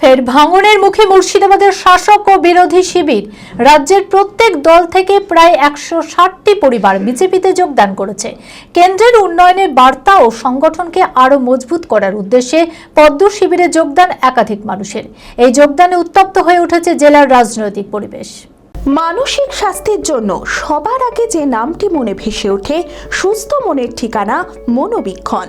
ফের ভাঙনের মুখে মুর্শিদাবাদের শাসক ও বিরোধী শিবির। রাজ্যের প্রত্যেক দল থেকে প্রায় একশো ষাটটি পরিবার বিজেপিতে যোগদান করেছে। কেন্দ্রের উন্নয়নের বার্তা ও সংগঠনকে আরও মজবুত করার উদ্দেশ্যে পদ্ম শিবিরে যোগদান একাধিক মানুষের। এই যোগদানে উত্তপ্ত হয়ে উঠেছে জেলার রাজনৈতিক পরিবেশ। মানসিক স্বাস্থ্যের জন্য সবার আগে যে নামটি মনে ভেসে ওঠে, সুস্থ মনের ঠিকানা মনোবীক্ষণ।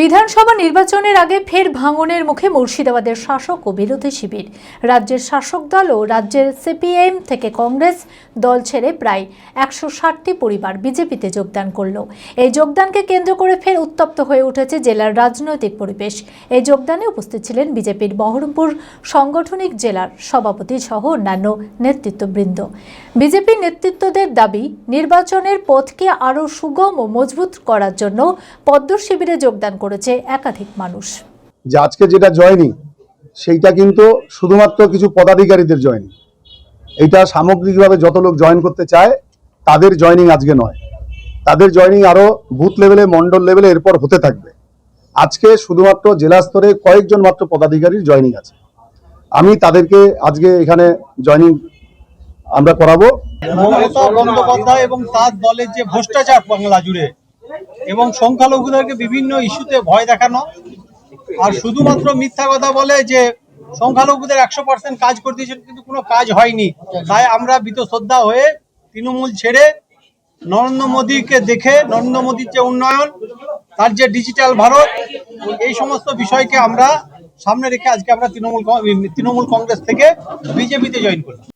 বিধানসভা নির্বাচনের আগে ফের ভাঙনের মুখে মুর্শিদাবাদের শাসক ও বিরোধী শিবির। রাজ্যের শাসক দল ও রাজ্যের সিপিএম থেকে কংগ্রেস দল ছেড়ে প্রায় একশো ষাটটি পরিবার বিজেপিতে যোগদান করল। এই যোগদানকে কেন্দ্র করে ফের উত্তপ্ত হয়ে উঠেছে জেলার রাজনৈতিক পরিবেশ। এই যোগদানে উপস্থিত ছিলেন বিজেপির বহরমপুর সাংগঠনিক জেলার সভাপতি সহ অন্যান্য নেতৃত্ববৃন্দ। বিজেপির নেতৃত্বদের দাবি, নির্বাচনের পথকে আরও সুগম ও মজবুত করার জন্য পদ্ম শিবিরে যোগদান করেছে একাধিক মানুষ। যে আজকে যেটা জয়নি সেইটা কিন্তু শুধুমাত্র কিছু পদাধিকারীদের জয়নি। এটা সামগ্রিকভাবে যত লোক জয়েন করতে চায় তাদের জয়নিং আজকে নয়। তাদের জয়নিং আরও বুথ লেভেলে মন্ডল লেভেলে এরপর হতে থাকবে। আজকে শুধুমাত্র জেলা স্তরে কয়েকজন মাত্র পদাধিকারীর জয়নিং আছে। আমি তাদেরকে আজকে এখানে জয়নিং আমরা করাবো। মমতা বন্দ্যোপাধ্যায় এবং তার দলের যে ভ্রষ্টাচার বাংলা জুড়ে এবং সংখ্যালঘুদেরকে বিভিন্ন ইস্যুতে ভয় দেখানো। আর শুধুমাত্র মিথ্যা কথা বলে যে সংখ্যালঘুদের একশো পার্সেন্ট কাজ করে দিয়েছেন, কিন্তু কোনো কাজ হয়নি। তাই আমরা শ্রদ্ধা হয়ে তৃণমূল ছেড়ে নরেন্দ্র মোদীকে দেখে, নরেন্দ্র মোদীর যে উন্নয়ন, তার যে ডিজিটাল ভারত, এই সমস্ত বিষয়কে আমরা সামনে রেখে আজকে আমরা তৃণমূল তৃণমূল কংগ্রেস থেকে বিজেপিতে জয়েন করলাম